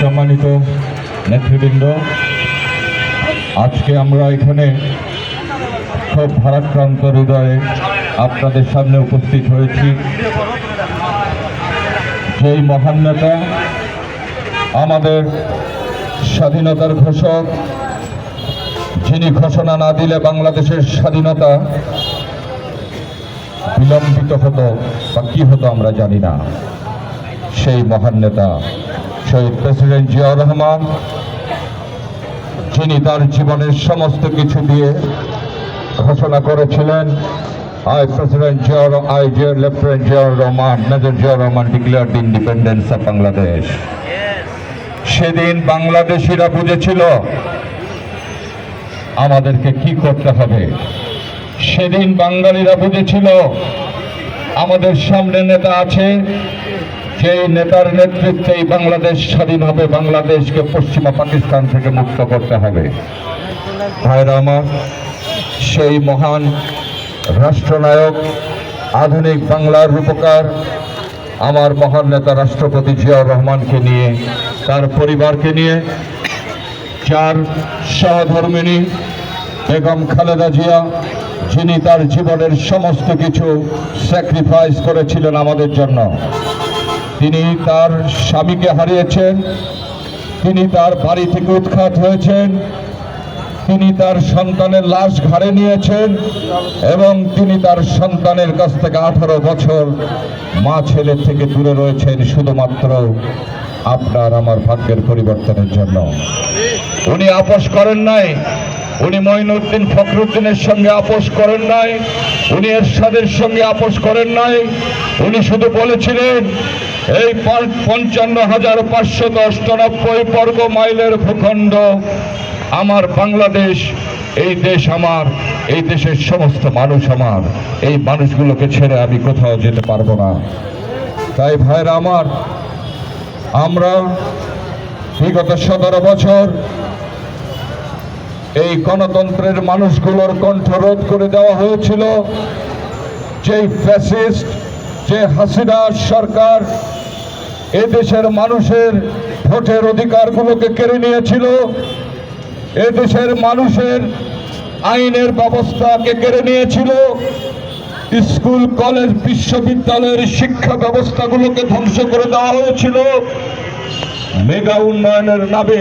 সম্মানিত নেতৃবৃন্দ, আজকে আমরা এখানে খুব ভারাক্রান্ত হৃদয়ে আপনাদের সামনে উপস্থিত হয়েছি। যেই মহান নেতা, আমাদের স্বাধীনতার ঘোষক, যিনি ঘোষণা না দিলে বাংলাদেশের স্বাধীনতা বিলম্বিত হতো বা কি হতো আমরা জানি না। সেই মহান নেতা শহীদ প্রেসিডেন্ট জিয়াউর রহমান, যিনি তার জীবনের সমস্ত কিছু দিয়ে ঘোষণা করেছিলেন, আই প্রেসিডেন্ট জিয়াউর, আই জিয়ার lieutenant Ziaur Rahman, major Ziaur Rahman declare independence of Bangladesh. সেদিন বাংলাদেশিরা বুঝেছিল, আমাদেরকে কি করতে হবে। সেদিন বাঙালিরা বুঝেছিল, আমাদের সামনে নেতা আছে, সেই নেতার নেতৃত্বেই বাংলাদেশ স্বাধীন হবে, বাংলাদেশকে পশ্চিমা পাকিস্তান থেকে মুক্ত করতে হবে। ভাইরা আমার, সেই মহান রাষ্ট্রনায়ক, আধুনিক বাংলার রূপকার, আমার মহান নেতা রাষ্ট্রপতি জিয়াউর রহমানকে নিয়ে, তার পরিবারকে নিয়ে চার সহধর্মিনী বেগম খালেদা জিয়া, যিনি তার জীবনের সমস্ত কিছু স্যাক্রিফাইস করেছিলেন আমাদের জন্য। তিনি তার স্বামীকে হারিয়েছেন, তিনি তার বাড়ি থেকে উৎখাত হয়েছেন, তিনি তার সন্তানের লাশ ঘাড়ে নিয়েছেন এবং তিনি তার সন্তানের কাছ থেকে আঠারো বছর মা ছেলে থেকে দূরে রয়েছেন শুধুমাত্র আপনার আমার ভাগ্যের পরিবর্তনের জন্য। উনি আপোষ করেন নাই। উনি মঈনুদ্দিন ফখরুদ্দিনের সঙ্গে আপোষ করেন নাই, উনি এরশাদের সঙ্গে আপোষ করেন নাই, উনি শুধু বলেছিলেন, এই পঞ্চান্ন হাজার পাঁচশত অষ্টানব্বই বর্গ মাইলের ভূখণ্ড, আমার বাংলাদেশ, এই দেশ আমার, এই দেশের সমস্ত মানুষ আমার, এই মানুষগুলোকে ছেড়ে আমি কোথাও যেতে পারব না। তাই ভাইরা আমার, আমরা বিগত সতেরো বছর এই গণতন্ত্রের মানুষগুলোর কণ্ঠরোধ করে দেওয়া হয়েছিল। যেই ফ্যাসিস্ট যে হাসিনা সরকার এদেশের মানুষের ভোটের অধিকারগুলোকে কেড়ে নিয়েছিল এদেশের মানুষের আইনের ব্যবস্থাকে কেড়ে নিয়েছিল, স্কুল, কলেজ, বিশ্ববিদ্যালয়ের শিক্ষা ব্যবস্থাগুলোকে ধ্বংস করে দেওয়া হয়েছিল। মেগা উন্নয়নের নামে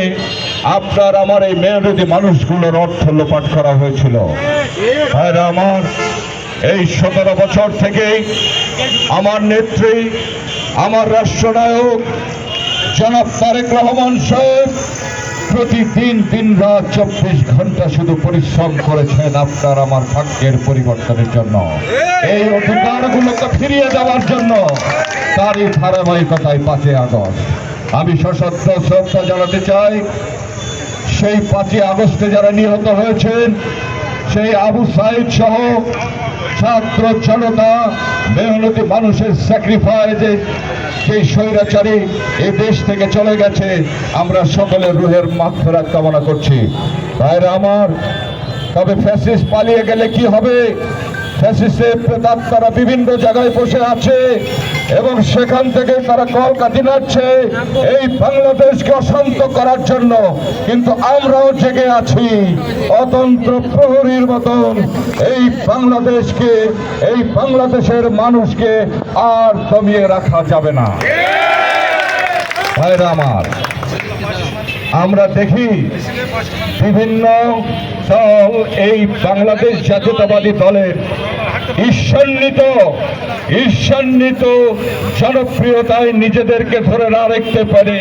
আপনার আমার এই মেয়রদি মানুষগুলোর অর্থ লোপাট করা হয়েছিল। ভাইরা আমার, এই সতেরো বছর থেকেই আমার নেত্রী, আমার রাষ্ট্রনায়ক জনাব তারেক রহমান সাহেব প্রতিদিন দিন রাত চব্বিশ ঘণ্টা শুধু পরিশ্রম করেছেন আপনার আমার ভাগ্যের পরিবর্তনের জন্য। এই অধিকারগুলোকে ফিরিয়ে দেওয়ার জন্য তারই ধারাবাহিকতায় পাঁচই আগস্ট। আমি সশস্ত্র শ্রদ্ধা জানাতে চাই সেই পাঁচই আগস্টে যারা নিহত হয়েছেন, সেই আবু সাইদ সহ ছাত্র জনতা, মেহনতি মানুষের স্যাক্রিফাইসে সেই স্বৈরাচারী এই দেশ থেকে চলে গেছে, আমরা সকলের রুহের মাগফিরাত কামনা করছি। ভাইরা আমার, তবে ফ্যাসিস পালিয়ে গেলে কি হবে? প্রেতাত্মারা বিভিন্ন জায়গায় বসে আছে এবং সেখান থেকে তারা কলকাতি নাচ্ছে এই বাংলাদেশকে অশান্ত করার জন্য কিন্তু আমরাও জেগে আছি। অতন্ত্র প্রহরীর মতন এই বাংলাদেশকে, এই বাংলাদেশের মানুষকে আর দমিয়ে রাখা যাবে না। ভাইরা আমার আমরা দেখি বিভিন্ন দল এই বাংলাদেশ জাতীয়তাবাদী দলের ঈর্ষান্বিত ঈর্ষান্বিত জনপ্রিয়তায় নিজেদেরকে ধরে না রাখতে পারে।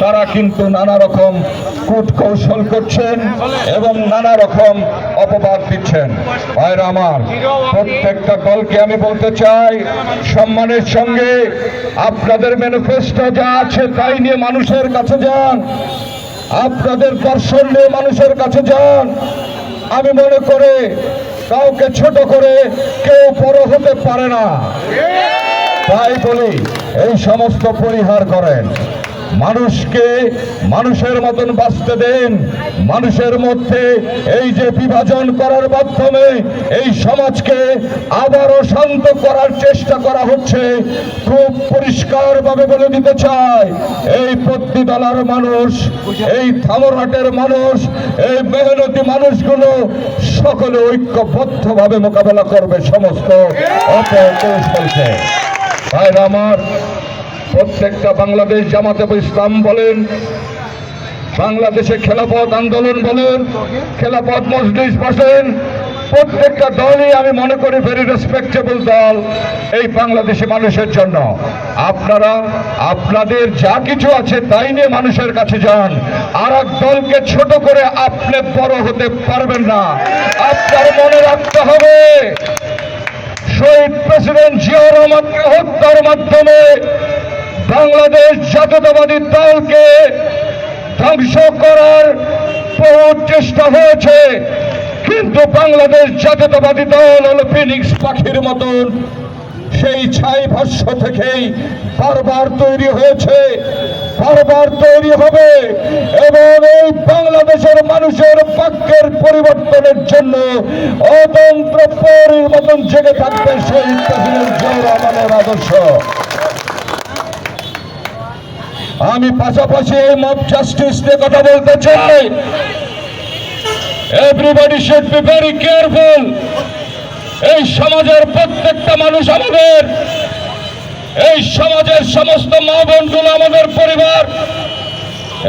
তারা কিন্তু নানা রকম কূট কৌশল করছেন এবং নানা রকম অপবাদ দিচ্ছেন। ভাইরা আমার, প্রত্যেকটা দলকে আমি বলতে চাই, সম্মানের সঙ্গে আপনাদের ম্যানিফেস্টো যা আছে তাই নিয়ে মানুষের কাছে যান। আপনাদের দর্শন নিয়ে মানুষের কাছে যান। আমি মনে করে কাউকে ছোট করে কেউ বড় হতে পারে না। তাই বলি এই সমস্ত পরিহার করেন। মানুষকে মানুষের মতন বাঁচতে দেন। মানুষের মধ্যে এই যে বিভাজন করার মাধ্যমে এই সমাজকে আবারও শান্ত করার চেষ্টা করা হচ্ছে, খুব পরিষ্কারভাবে বলে দিতে চাই, এই পত্নীতলার মানুষ, এই থামরহাটের মানুষ, এই মেহনতি মানুষগুলো সকলে ঐক্যবদ্ধভাবে মোকাবেলা করবে সমস্ত অপকৌশলকে ভাইরা আমার প্রত্যেকটা বাংলাদেশ জামাতে ইসলাম বলেন, বাংলাদেশে খেলাপথ আন্দোলন বলেন খেলাপথ মজলিস বসেন, প্রত্যেকটা দলই আমি মনে করি ভেরি রেসপেক্টেবল দল এই বাংলাদেশি মানুষের জন্য। আপনারা, আপনাদের যা কিছু আছে তাই নিয়ে মানুষের কাছে যান। আর এক দলকে ছোট করে আপনি বড় হতে পারবেন না। আপনার মনে রাখতে হবে, শহীদ প্রেসিডেন্ট জিয়া রহমানকে হত্যার মাধ্যমে বাংলাদেশ জাতীয়তাবাদী দলকে ধ্বংস করার বহু চেষ্টা হয়েছে। কিন্তু বাংলাদেশ জাতীয়তাবাদী দল হল ফিনিক্স পাখির মতন। সেই ছাই ভাষ্য থেকেই বারবার তৈরি হয়েছে। বারবার তৈরি হবে এবং এই বাংলাদেশের মানুষের বাক্যের পরিবর্তনের জন্য অতন্ত্র পরীর মতন জেগে থাকবে শহীদ প্রেসিডেন্ট রহমানের আদর্শ। আমি পাশাপাশি এই মব জাস্টিস নিয়ে কথা বলতে চাই। Everybody should be very careful এই সমাজের প্রত্যেকটা মানুষ আমাদের, এই সমাজের সমস্ত মা বোনগুলো আমাদের পরিবার,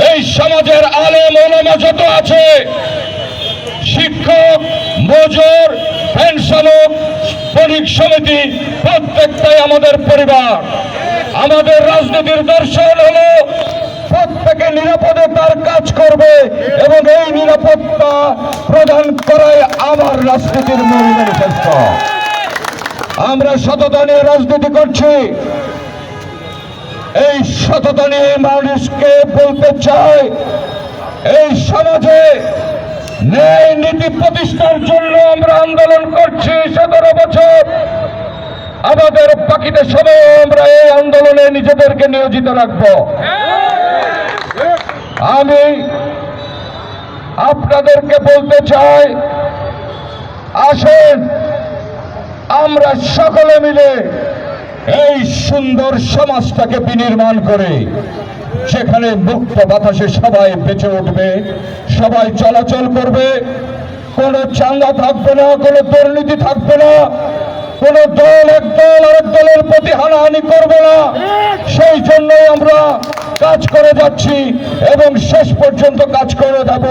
এই সমাজের আলেম ওলামা যত আছে, শিক্ষক, মজুর পেনশনক বণিক সমিতি, প্রত্যেকটাই আমাদের পরিবার। আমাদের রাজনীতির দর্শন হলো, প্রত্যেকে নিরাপদে তার কাজ করবে এবং এই নিরাপত্তা প্রদান করাই আমার রাজনীতির মূল আমরা সততা নিয়ে রাজনীতি করছি। এই সততা নিয়ে মানুষকে বলতে চাই, এই সমাজে ন্যায় নীতি প্রতিষ্ঠার জন্য আমরা আন্দোলন করছি সতেরো বছর। আমাদের বাকিটা সময় আমরা এই আন্দোলনে নিজেদেরকে নিয়োজিত রাখব। আমি আপনাদেরকে বলতে চাই, আসেন, আমরা সকলে মিলে এই সুন্দর সমাজটাকে বিনির্মাণ করে সেখানে মুক্ত বাতাসে সবাই বেঁচে উঠবে, সবাই চলাচল করবে, কোনো চাঙ্গা থাকবে না, কোনো দুর্নীতি থাকবে না। কোন দল, এক দল আরেক দলের প্রতি হানাহানি করবে না। সেই জন্যই আমরা কাজ করে যাচ্ছি এবং শেষ পর্যন্ত কাজ করে যাব।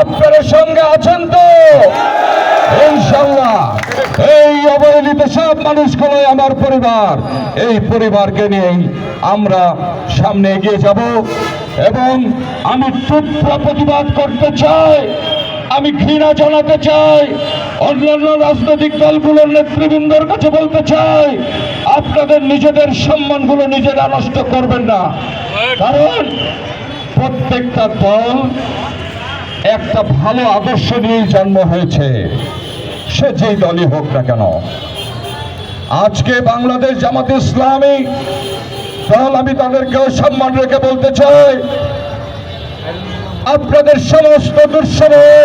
আপনারা সঙ্গে আছেন তো? ইনশাল্লাহ এই অবহেলিত সব মানুষগুলোই আমার পরিবার। এই পরিবারকে নিয়েই আমরা সামনে এগিয়ে যাব এবং আমি তীব্র প্রতিবাদ করতে চাই। আমি ঘৃণা জানাতে চাই, অন্যান্য রাজনৈতিক দলগুলোর নেতৃবৃন্দর কাছে বলতে চাই, আপনাদের নিজেদের সম্মানগুলো নিজেরা নষ্ট করবেন না। কারণ প্রত্যেকটা দল একটা ভালো আদর্শ নিয়েই জন্ম হয়েছে। সে যেই দলই হোক না কেন। আজকে বাংলাদেশ জামাত ইসলামী দল আমি তাদেরকেও সম্মান রেখে বলতে চাই আপনাদের সমস্ত দুঃসময়ে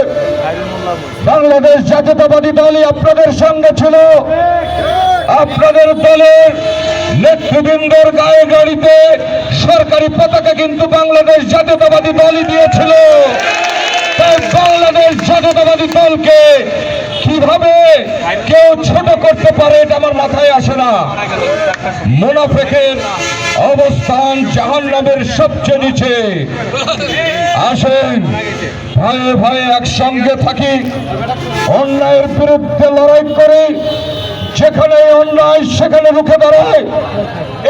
বাংলাদেশ জাতীয়তাবাদী দলই আপনাদের সঙ্গে ছিল। আপনাদের দলের নেতৃবৃন্দর গায়ে গাড়িতে সরকারি পতাকা কিন্তু বাংলাদেশ জাতীয়তাবাদী দলই দিয়েছিল। তাই বাংলাদেশ জাতীয়তাবাদী দলকে কীভাবে কেউ ছোট করতে পারে এটা আমার মাথায় আসে না। মোনাফেকের অবস্থান জাহান নামের সবচেয়ে নিচে। আসেন। ভয়ে ভয়ে একসঙ্গে থাকি। অন্যায়ের বিরুদ্ধে লড়াই করি। যেখানে অন্যায়, সেখানে রুখে দাঁড়ায়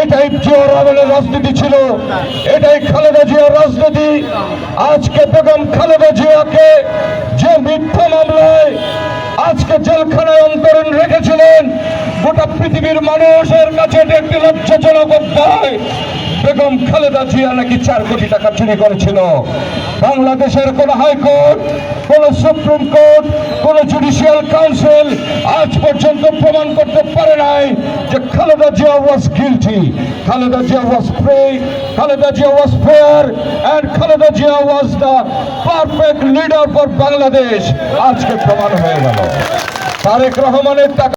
এটাই জিয়ার রহমানের রাজনীতি ছিল। এটাই খালেদা জিয়ার রাজনীতি। আজকে বেগম খালেদা জিয়াকে যে মিথ্যা মামলায় আজকে জেলখানায় অন্তরণ রেখেছিলেন, গোটা পৃথিবীর মানুষের কাছে একটি লজ্জাজনক অধ্যায়। বেগম খালেদা জিয়া নাকি চার কোটি টাকা চুরি করেছিল। বাংলাদেশের কোন হাইকোর্ট, কোন সুপ্রিম কোর্ট, কোন জুডিশিয়াল কাউন্সিল আজ পর্যন্ত প্রমাণ করতে পারে নাই যে Khaleda Zia was guilty Khaleda Zia was free Khaleda Zia was fair and Khaleda Zia was the perfect leader for Bangladesh. আজকে প্রমাণ হয়ে গেল। তারেক রহমানের টাকা